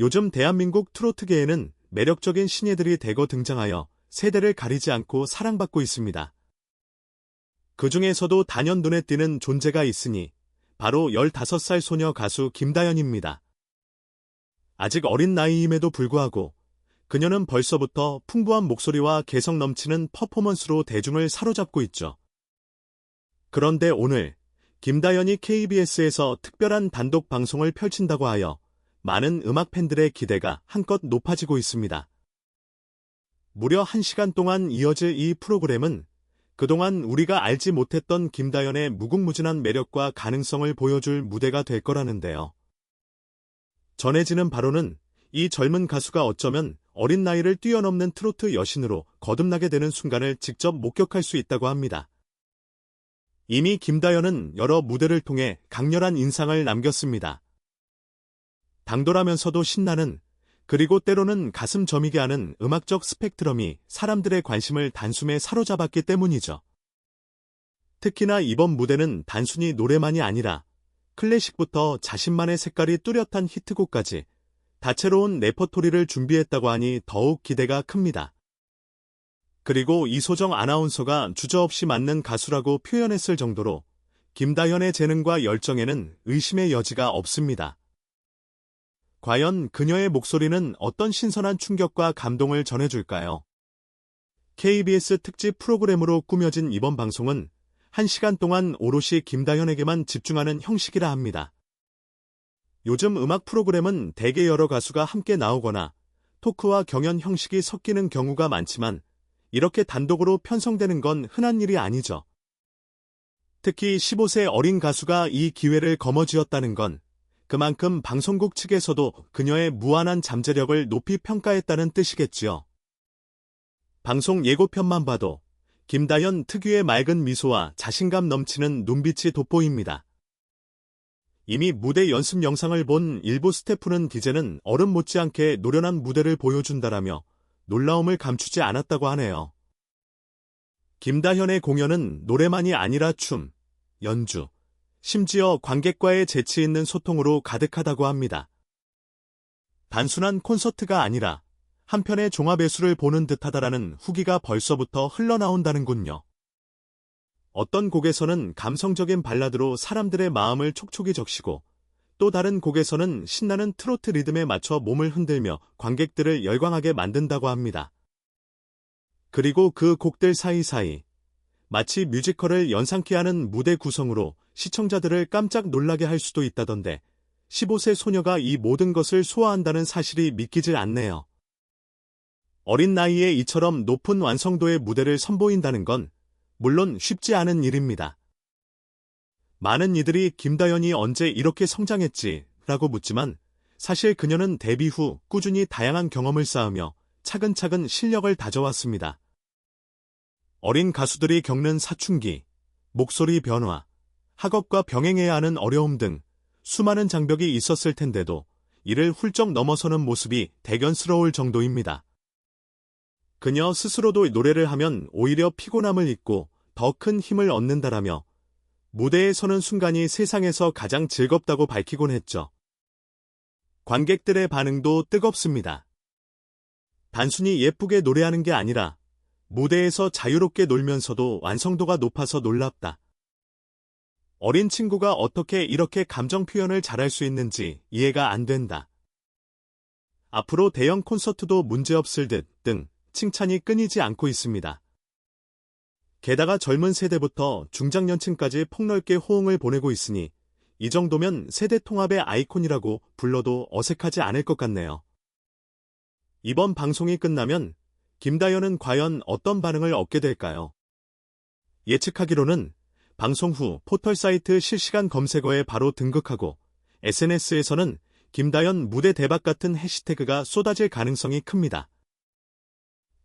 요즘 대한민국 트로트계에는 매력적인 신예들이 대거 등장하여 세대를 가리지 않고 사랑받고 있습니다. 그 중에서도 단연 눈에 띄는 존재가 있으니 바로 15살 소녀 가수 김다연입니다. 아직 어린 나이임에도 불구하고 그녀는 벌써부터 풍부한 목소리와 개성 넘치는 퍼포먼스로 대중을 사로잡고 있죠. 그런데 오늘 김다연이 KBS에서 특별한 단독 방송을 펼친다고 하여 많은 음악 팬들의 기대가 한껏 높아지고 있습니다. 무려 1시간 동안 이어질 이 프로그램은 그동안 우리가 알지 못했던 김다연의 무궁무진한 매력과 가능성을 보여줄 무대가 될 거라는데요. 전해지는 바로는 이 젊은 가수가 어쩌면 어린 나이를 뛰어넘는 트로트 여신으로 거듭나게 되는 순간을 직접 목격할 수 있다고 합니다. 이미 김다연은 여러 무대를 통해 강렬한 인상을 남겼습니다. 당돌하면서도 신나는 그리고 때로는 가슴 저미게 하는 음악적 스펙트럼이 사람들의 관심을 단숨에 사로잡았기 때문이죠. 특히나 이번 무대는 단순히 노래만이 아니라 클래식부터 자신만의 색깔이 뚜렷한 히트곡까지 다채로운 레퍼토리를 준비했다고 하니 더욱 기대가 큽니다. 그리고 이소정 아나운서가 주저없이 맞는 가수라고 표현했을 정도로 김다현의 재능과 열정에는 의심의 여지가 없습니다. 과연 그녀의 목소리는 어떤 신선한 충격과 감동을 전해줄까요? KBS 특집 프로그램으로 꾸며진 이번 방송은 1시간 동안 오롯이 김다현에게만 집중하는 형식이라 합니다. 요즘 음악 프로그램은 대개 여러 가수가 함께 나오거나 토크와 경연 형식이 섞이는 경우가 많지만 이렇게 단독으로 편성되는 건 흔한 일이 아니죠. 특히 15세 어린 가수가 이 기회를 거머쥐었다는 건 그만큼 방송국 측에서도 그녀의 무한한 잠재력을 높이 평가했다는 뜻이겠지요. 방송 예고편만 봐도 김다연 특유의 맑은 미소와 자신감 넘치는 눈빛이 돋보입니다. 이미 무대 연습 영상을 본 일부 스태프는 디제는 어른 못지않게 노련한 무대를 보여준다라며 놀라움을 감추지 않았다고 하네요. 김다현의 공연은 노래만이 아니라 춤, 연주, 심지어 관객과의 재치 있는 소통으로 가득하다고 합니다. 단순한 콘서트가 아니라 한편의 종합예술을 보는 듯하다라는 후기가 벌써부터 흘러나온다는군요. 어떤 곡에서는 감성적인 발라드로 사람들의 마음을 촉촉이 적시고 또 다른 곡에서는 신나는 트로트 리듬에 맞춰 몸을 흔들며 관객들을 열광하게 만든다고 합니다. 그리고 그 곡들 사이사이 마치 뮤지컬을 연상케 하는 무대 구성으로 시청자들을 깜짝 놀라게 할 수도 있다던데 15세 소녀가 이 모든 것을 소화한다는 사실이 믿기질 않네요. 어린 나이에 이처럼 높은 완성도의 무대를 선보인다는 건 물론 쉽지 않은 일입니다. 많은 이들이 김다연이 언제 이렇게 성장했지? 라고 묻지만 사실 그녀는 데뷔 후 꾸준히 다양한 경험을 쌓으며 차근차근 실력을 다져왔습니다. 어린 가수들이 겪는 사춘기, 목소리 변화, 학업과 병행해야 하는 어려움 등 수많은 장벽이 있었을 텐데도 이를 훌쩍 넘어서는 모습이 대견스러울 정도입니다. 그녀 스스로도 노래를 하면 오히려 피곤함을 잊고 더 큰 힘을 얻는다라며 무대에 서는 순간이 세상에서 가장 즐겁다고 밝히곤 했죠. 관객들의 반응도 뜨겁습니다. 단순히 예쁘게 노래하는 게 아니라 무대에서 자유롭게 놀면서도 완성도가 높아서 놀랍다. 어린 친구가 어떻게 이렇게 감정 표현을 잘할 수 있는지 이해가 안 된다. 앞으로 대형 콘서트도 문제없을 듯 등 칭찬이 끊이지 않고 있습니다. 게다가 젊은 세대부터 중장년층까지 폭넓게 호응을 보내고 있으니 이 정도면 세대 통합의 아이콘이라고 불러도 어색하지 않을 것 같네요. 이번 방송이 끝나면 김다연은 과연 어떤 반응을 얻게 될까요? 예측하기로는 방송 후 포털 사이트 실시간 검색어에 바로 등극하고 SNS에서는 김다연 무대 대박 같은 해시태그가 쏟아질 가능성이 큽니다.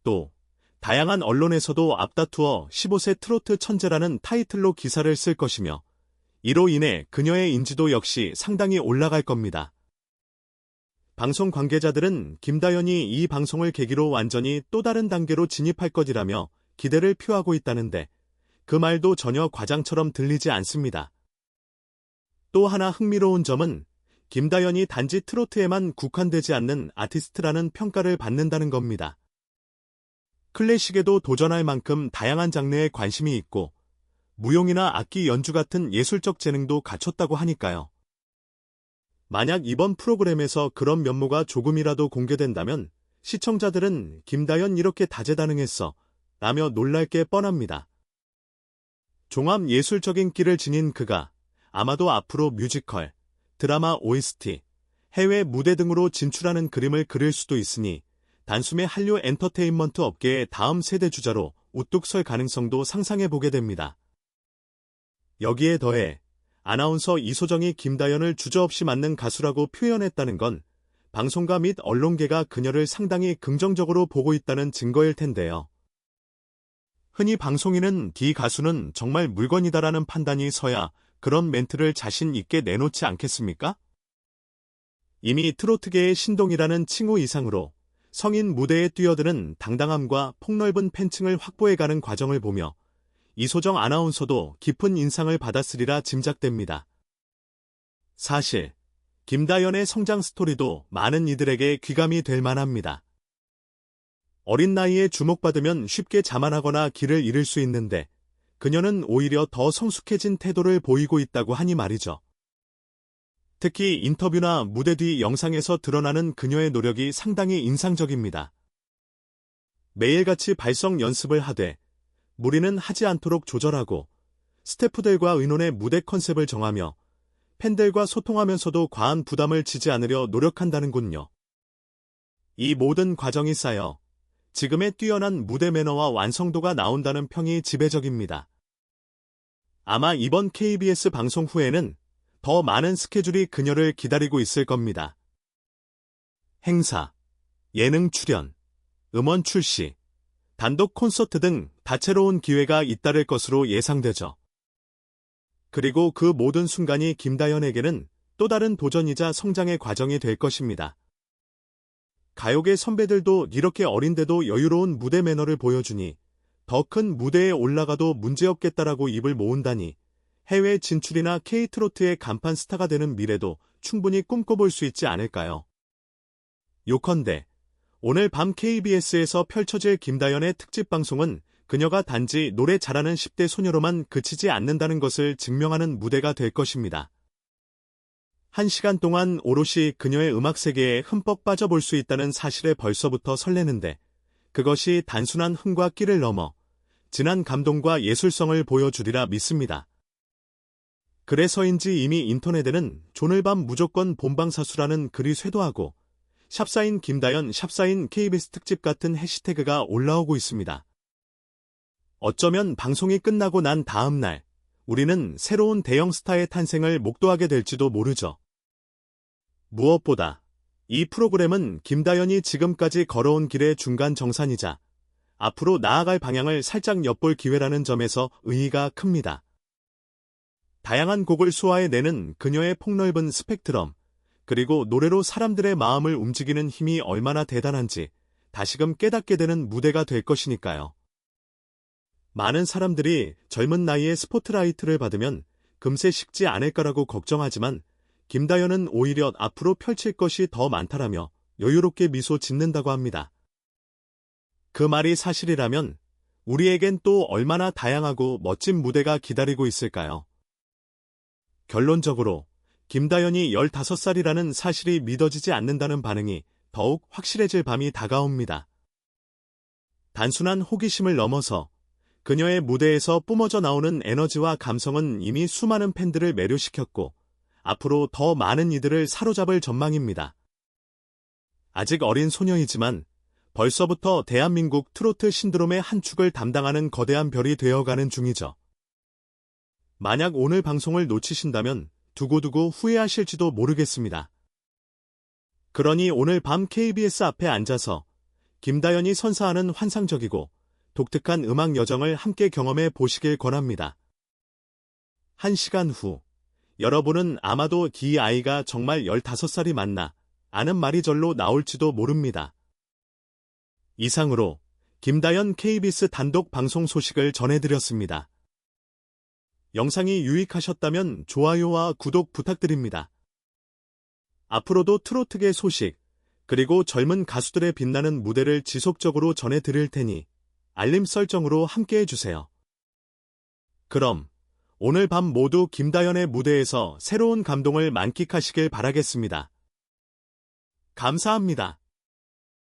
또 다양한 언론에서도 앞다투어 15세 트로트 천재라는 타이틀로 기사를 쓸 것이며 이로 인해 그녀의 인지도 역시 상당히 올라갈 겁니다. 방송 관계자들은 김다연이 이 방송을 계기로 완전히 또 다른 단계로 진입할 것이라며 기대를 표하고 있다는데 그 말도 전혀 과장처럼 들리지 않습니다. 또 하나 흥미로운 점은 김다연이 단지 트로트에만 국한되지 않는 아티스트라는 평가를 받는다는 겁니다. 클래식에도 도전할 만큼 다양한 장르에 관심이 있고 무용이나 악기 연주 같은 예술적 재능도 갖췄다고 하니까요. 만약 이번 프로그램에서 그런 면모가 조금이라도 공개된다면 시청자들은 김다연 이렇게 다재다능했어 라며 놀랄 게 뻔합니다. 종합 예술적인 끼를 지닌 그가 아마도 앞으로 뮤지컬, 드라마 OST, 해외 무대 등으로 진출하는 그림을 그릴 수도 있으니 단숨에 한류 엔터테인먼트 업계의 다음 세대 주자로 우뚝 설 가능성도 상상해 보게 됩니다. 여기에 더해 아나운서 이소정이 김다연을 주저없이 맡는 가수라고 표현했다는 건 방송가 및 언론계가 그녀를 상당히 긍정적으로 보고 있다는 증거일 텐데요. 흔히 방송인은 D 가수는 정말 물건이다라는 판단이 서야 그런 멘트를 자신 있게 내놓지 않겠습니까? 이미 트로트계의 신동이라는 칭호 이상으로 성인 무대에 뛰어드는 당당함과 폭넓은 팬층을 확보해가는 과정을 보며 이소정 아나운서도 깊은 인상을 받았으리라 짐작됩니다. 사실 김다연의 성장 스토리도 많은 이들에게 귀감이 될 만합니다. 어린 나이에 주목받으면 쉽게 자만하거나 길을 잃을 수 있는데 그녀는 오히려 더 성숙해진 태도를 보이고 있다고 하니 말이죠. 특히 인터뷰나 무대 뒤 영상에서 드러나는 그녀의 노력이 상당히 인상적입니다. 매일같이 발성 연습을 하되 무리는 하지 않도록 조절하고 스태프들과 의논해 무대 컨셉을 정하며 팬들과 소통하면서도 과한 부담을 지지 않으려 노력한다는군요. 이 모든 과정이 쌓여 지금의 뛰어난 무대 매너와 완성도가 나온다는 평이 지배적입니다. 아마 이번 KBS 방송 후에는 더 많은 스케줄이 그녀를 기다리고 있을 겁니다. 행사, 예능 출연, 음원 출시, 단독 콘서트 등 다채로운 기회가 잇따를 것으로 예상되죠. 그리고 그 모든 순간이 김다연에게는 또 다른 도전이자 성장의 과정이 될 것입니다. 가요계 선배들도 이렇게 어린데도 여유로운 무대 매너를 보여주니 더 큰 무대에 올라가도 문제없겠다라고 입을 모은다니 해외 진출이나 K트로트의 간판 스타가 되는 미래도 충분히 꿈꿔볼 수 있지 않을까요? 요컨대 오늘 밤 KBS에서 펼쳐질 김다연의 특집 방송은 그녀가 단지 노래 잘하는 10대 소녀로만 그치지 않는다는 것을 증명하는 무대가 될 것입니다. 한 시간 동안 오롯이 그녀의 음악 세계에 흠뻑 빠져볼 수 있다는 사실에 벌써부터 설레는데 그것이 단순한 흥과 끼를 넘어 진한 감동과 예술성을 보여주리라 믿습니다. 그래서인지 이미 인터넷에는 조늘밤 무조건 본방사수라는 글이 쇄도하고 샵사인 김다연 샵사인 KBS 특집 같은 해시태그가 올라오고 있습니다. 어쩌면 방송이 끝나고 난 다음 날 우리는 새로운 대형 스타의 탄생을 목도하게 될지도 모르죠. 무엇보다 이 프로그램은 김다연이 지금까지 걸어온 길의 중간 정산이자 앞으로 나아갈 방향을 살짝 엿볼 기회라는 점에서 의의가 큽니다. 다양한 곡을 소화해내는 그녀의 폭넓은 스펙트럼, 그리고 노래로 사람들의 마음을 움직이는 힘이 얼마나 대단한지 다시금 깨닫게 되는 무대가 될 것이니까요. 많은 사람들이 젊은 나이에 스포트라이트를 받으면 금세 식지 않을까라고 걱정하지만 김다연은 오히려 앞으로 펼칠 것이 더 많다라며 여유롭게 미소 짓는다고 합니다. 그 말이 사실이라면 우리에겐 또 얼마나 다양하고 멋진 무대가 기다리고 있을까요? 결론적으로 김다연이 15살이라는 사실이 믿어지지 않는다는 반응이 더욱 확실해질 밤이 다가옵니다. 단순한 호기심을 넘어서 그녀의 무대에서 뿜어져 나오는 에너지와 감성은 이미 수많은 팬들을 매료시켰고 앞으로 더 많은 이들을 사로잡을 전망입니다. 아직 어린 소녀이지만 벌써부터 대한민국 트로트 신드롬의 한 축을 담당하는 거대한 별이 되어가는 중이죠. 만약 오늘 방송을 놓치신다면 두고두고 후회하실지도 모르겠습니다. 그러니 오늘 밤 KBS 앞에 앉아서 김다연이 선사하는 환상적이고 독특한 음악 여정을 함께 경험해 보시길 권합니다. 한 시간 후, 여러분은 아마도 이 아이가 정말 15살이 맞나 아는 말이 절로 나올지도 모릅니다. 이상으로 김다연 KBS 단독 방송 소식을 전해드렸습니다. 영상이 유익하셨다면 좋아요와 구독 부탁드립니다. 앞으로도 트로트계 소식, 그리고 젊은 가수들의 빛나는 무대를 지속적으로 전해드릴 테니 알림 설정으로 함께 해 주세요. 그럼 오늘 밤 모두 김다연의 무대에서 새로운 감동을 만끽하시길 바라겠습니다. 감사합니다.